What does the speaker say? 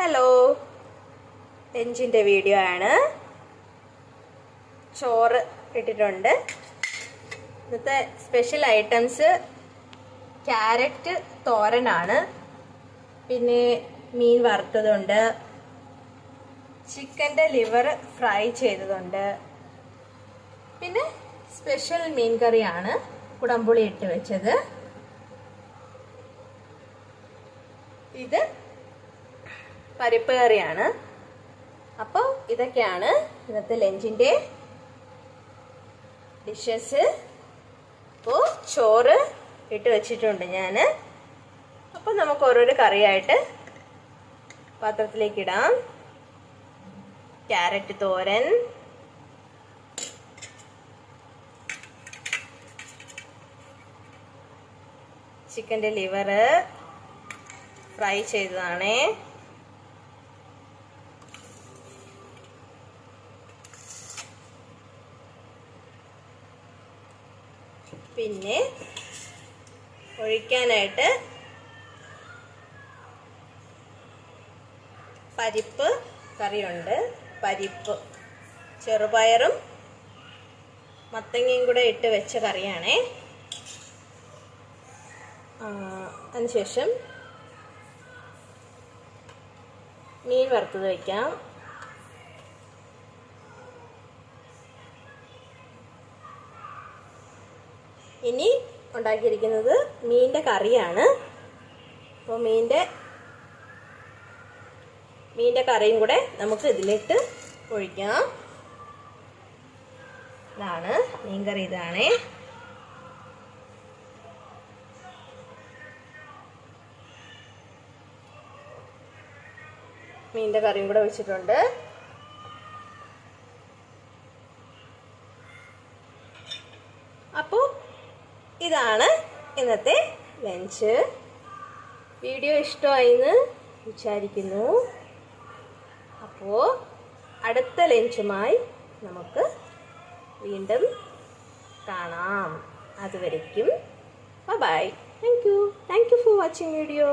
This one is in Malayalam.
ഹലോ ലഞ്ചിന്റെ വീഡിയോ ആണ്. ചോറ് ഇട്ടിട്ടുണ്ട്. ഇന്നത്തെ സ്പെഷ്യൽ ഐറ്റംസ് ക്യാരറ്റ് തോരനാണ്. പിന്നെ മീൻ വറുത്തതുണ്ട്. ചിക്കന്റെ ലിവർ ഫ്രൈ ചെയ്തതുണ്ട്. പിന്നെ സ്പെഷ്യൽ മീൻ കറിയാണ് കുടംപുളി ഇട്ട് വെച്ചത്. ഇത് പരിപ്പ് കറിയാണ്. അപ്പോൾ ഇതൊക്കെയാണ് ഇന്നത്തെ ലഞ്ചിന്റെ ഡിഷസ് അപ്പോൾ ചോറ് ഇട്ട് വെച്ചിട്ടുണ്ട് ഞാൻ അപ്പോൾ നമുക്ക് ഓരോരോ കറിയായിട്ട് പാത്രത്തിലേക്ക് ഇടാം. ക്യാരറ്റ് തോരൻ. ചിക്കന്റെ ലിവറ്. ഫ്രൈ ചെയ്തതാണേ. പിന്നെ ഒഴിക്കാനായിട്ട് പരിപ്പ് കറിയുണ്ട്. പരിപ്പ് ചെറുപയറും മത്തങ്ങയും കൂടെ ഇട്ട് വെച്ച കറിയാണേ. അതിനുശേഷം മീൻ വറുത്തത് വയ്ക്കാം ഇനി ഉണ്ടാക്കിയിരിക്കുന്നത് മീനിന്റെ കറിയാണ്. അപ്പോൾ മീന്റെ മീന്റെ കറിയും കൂടെ നമുക്ക് ഇതിലിട്ട് ഒഴിക്കാം. ഇതാണ് മീൻ കറി ഇതാണേ. മീനിന്റെ കറിയും കൂടെ ഒഴിച്ചിട്ടുണ്ട് അപ്പോൾ ഇതാണ് ഇന്നത്തെ ലഞ്ച്. വീഡിയോ ഇഷ്ടമായിന്ന് വിചാരിക്കുന്നു. അപ്പോൾ അടുത്ത ലഞ്ചുമായി നമുക്ക് വീണ്ടും കാണാം. അതുവരയ്ക്കും bye thank you thank you for watching video